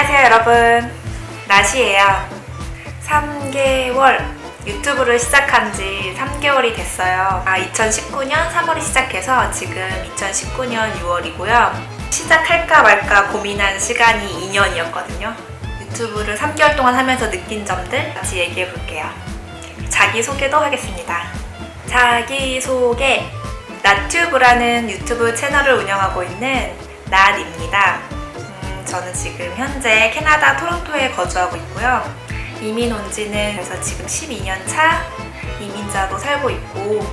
안녕하세요 여러분. 나시예요. 3개월. 유튜브를 시작한 지 3개월이 됐어요. 아 2019년 3월에 시작해서 지금 2019년 6월이고요. 시작할까 말까 고민한 시간이 2년이었거든요. 유튜브를 3개월 동안 하면서 느낀 점들 같이 얘기해 볼게요. 자기소개도 하겠습니다. 자기소개. 나튜브라는 유튜브 채널을 운영하고 있는 낫입니다. 음, 저는 지금 현재 캐나다 토론토에 거주하고 있고요. 이민 온 지는 그래서 지금 12년 차 이민자로 살고 있고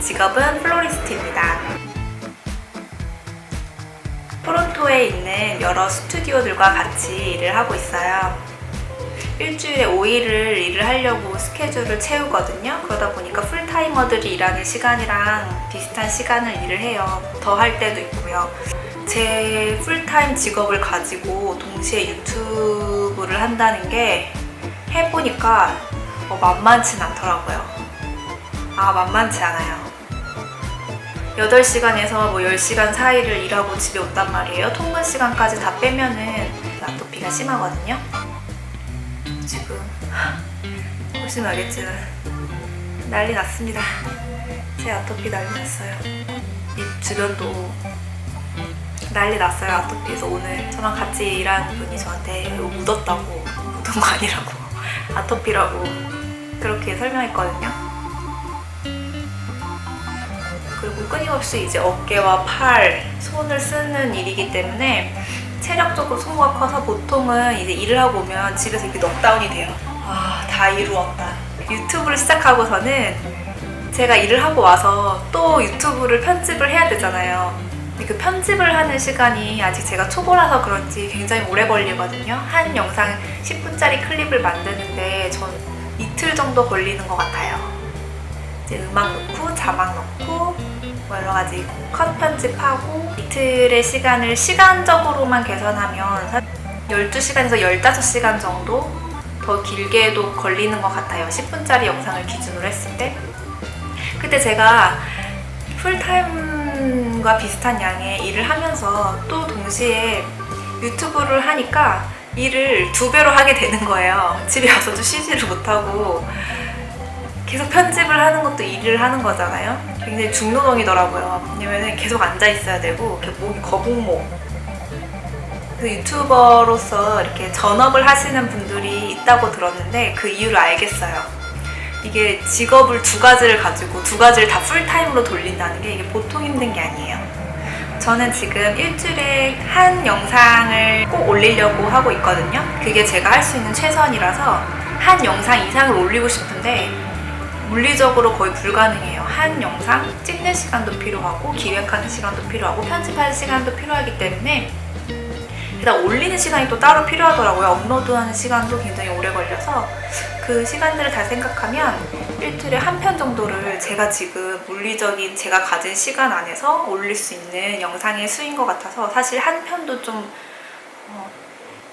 직업은 플로리스트입니다. 토론토에 있는 여러 스튜디오들과 같이 일을 하고 있어요. 일주일에 5일을 일을 하려고 스케줄을 채우거든요. 그러다 보니까 풀타이머들이 일하는 시간이랑 비슷한 시간을 일을 해요. 더 할 때도 있고요. 제 풀타임 직업을 가지고 동시에 유튜브를 한다는 게 해보니까 어, 만만치 않더라고요. 아, 만만치 않아요. 8시간에서 뭐 10시간 사이를 일하고 집에 온단 말이에요. 통근 시간까지 다 빼면은 아토피가 심하거든요. 지금 보시면 알겠지만 난리 났습니다. 제 아토피 난리 났어요. 입 주변도 난리 났어요. 아토피에서 오늘 저랑 같이 일하는 분이 저한테 묻었다고 묻은 거 아니라고 아토피라고 그렇게 설명했거든요. 그리고 끊임없이 이제 어깨와 팔, 손을 쓰는 일이기 때문에 체력적으로 소모가 커서 보통은 이제 일을 하고 오면 집에서 이렇게 넉다운이 돼요. 아 다 이루었다. 유튜브를 시작하고서는 제가 일을 하고 와서 또 유튜브를 편집을 해야 되잖아요 그 편집을 하는 시간이 아직 제가 초보라서 그런지 굉장히 오래 걸리거든요. 한 영상 10분짜리 클립을 만드는데 전 이틀 정도 걸리는 것 같아요. 이제 음악 넣고 자막 넣고 뭐 여러 가지 컷 편집하고 이틀의 시간을 시간적으로만 계산하면 12시간에서 15시간 정도 더 길게도 걸리는 것 같아요. 10분짜리 영상을 기준으로 했을 때. 그때 제가 풀타임 과 비슷한 양의 일을 하면서 또 동시에 유튜브를 하니까 일을 두 배로 하게 되는 거예요. 집에 와서도 쉬지를 못하고 계속 편집을 하는 것도 일을 하는 거잖아요. 굉장히 중노동이더라고요. 왜냐면 계속 앉아 있어야 되고 이렇게 목이 거북목. 그 유튜버로서 이렇게 전업을 하시는 분들이 있다고 들었는데 그 이유를 알겠어요. 이게 직업을 두 가지를 가지고 두 가지를 다 풀타임으로 돌린다는 게 이게 보통 힘든 게 아니에요. 저는 지금 일주일에 한 영상을 꼭 올리려고 하고 있거든요. 그게 제가 할 수 있는 최선이라서 한 영상 이상을 올리고 싶은데 물리적으로 거의 불가능해요. 한 영상 찍는 시간도 필요하고 기획하는 시간도 필요하고 편집하는 시간도 필요하기 때문에 일단 올리는 시간이 또 따로 필요하더라고요. 업로드하는 시간도 굉장히 오래 걸려서 그 시간들을 다 생각하면 일주일에 한 편 정도를 제가 지금 물리적인 제가 가진 시간 안에서 올릴 수 있는 영상의 수인 것 같아서 사실 한 편도 좀 어,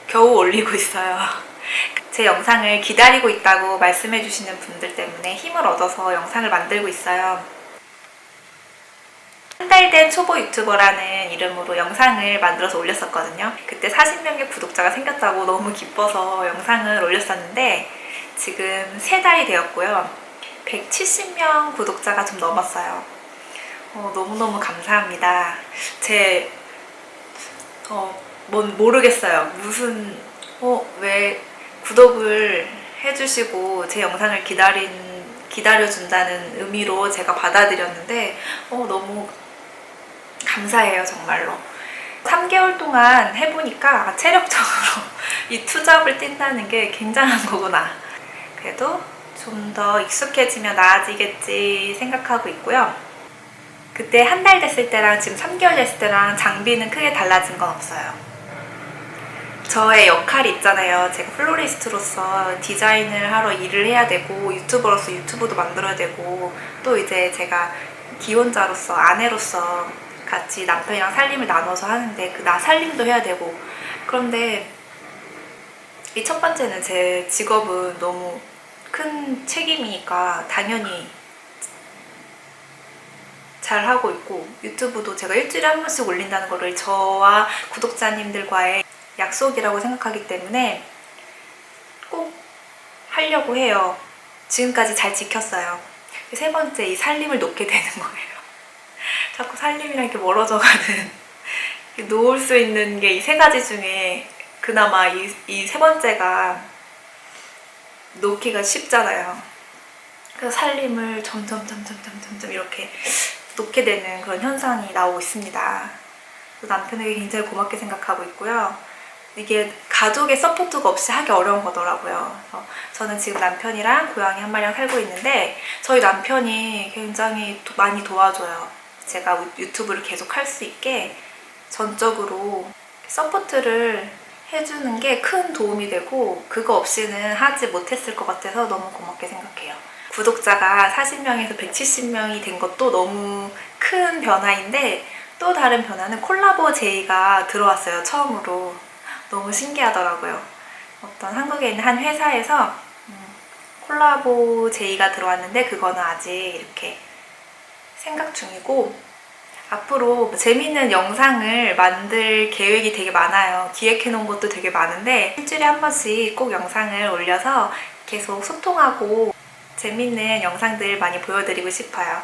겨우 올리고 있어요. 제 영상을 기다리고 있다고 말씀해 주시는 분들 때문에 힘을 얻어서 영상을 만들고 있어요. 한 달 된 초보 유튜버라는 이름으로 영상을 만들어서 올렸었거든요. 그때 40명의 구독자가 생겼다고 너무 기뻐서 영상을 올렸었는데 지금 세 달이 되었고요. 170명 구독자가 좀 넘었어요. 어, 너무너무 감사합니다. 제, 어, 뭔 모르겠어요. 무슨, 어, 왜 구독을 해주시고 제 영상을 기다린, 기다려준다는 의미로 제가 받아들였는데, 어, 너무 감사해요, 정말로. 3개월 동안 해보니까 아, 체력적으로 이 투잡을 뛴다는 게 굉장한 거구나. 그래도 좀 더 익숙해지면 나아지겠지 생각하고 있고요. 그때 한 달 됐을 때랑 지금 3개월 됐을 때랑 장비는 크게 달라진 건 없어요. 저의 역할이 있잖아요. 제가 플로리스트로서 디자인을 하러 일을 해야 되고 유튜버로서 유튜브도 만들어야 되고 또 이제 제가 기혼자로서 아내로서 같이 남편이랑 살림을 나눠서 하는데 그 나 살림도 해야 되고 그런데 이 첫 번째는 제 직업은 너무 큰 책임이니까 당연히 잘 하고 있고 유튜브도 제가 일주일에 한 번씩 올린다는 거를 저와 구독자님들과의 약속이라고 생각하기 때문에 꼭 하려고 해요. 지금까지 잘 지켰어요. 세 번째, 이 살림을 놓게 되는 거예요. 자꾸 살림이랑 이렇게 멀어져가는 놓을 수 있는 게 이 세 가지 중에 그나마 이, 이세 번째가 놓기가 쉽잖아요. 그래서 살림을 점점 점점 점점 점점 이렇게 놓게 되는 그런 현상이 나오고 있습니다. 남편에게 굉장히 고맙게 생각하고 있고요. 이게 가족의 서포트가 없이 하기 어려운 거더라고요. 저는 지금 남편이랑 고양이 한 마리랑 살고 있는데 저희 남편이 굉장히 도- 많이 도와줘요. 제가 유튜브를 계속 할 수 있게 전적으로 서포트를 해주는 게 큰 도움이 되고 그거 없이는 하지 못했을 것 같아서 너무 고맙게 생각해요. 구독자가 40명에서 170명이 된 것도 너무 큰 변화인데 또 다른 변화는 콜라보 제의가 들어왔어요. 처음으로. 너무 신기하더라고요. 어떤 한국에 있는 한 회사에서 음, 콜라보 제의가 들어왔는데 그거는 아직 이렇게 생각 중이고 앞으로 재밌는 영상을 만들 계획이 되게 많아요. 기획해 놓은 것도 되게 많은데 일주일에 한 번씩 꼭 영상을 올려서 계속 소통하고 재밌는 영상들 많이 보여드리고 싶어요.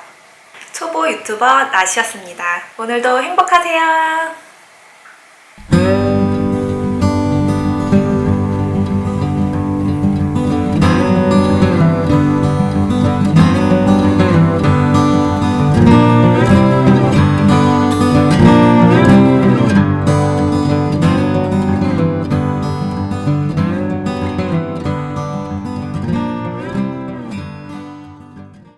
초보 유튜버 나시였습니다. 오늘도 행복하세요.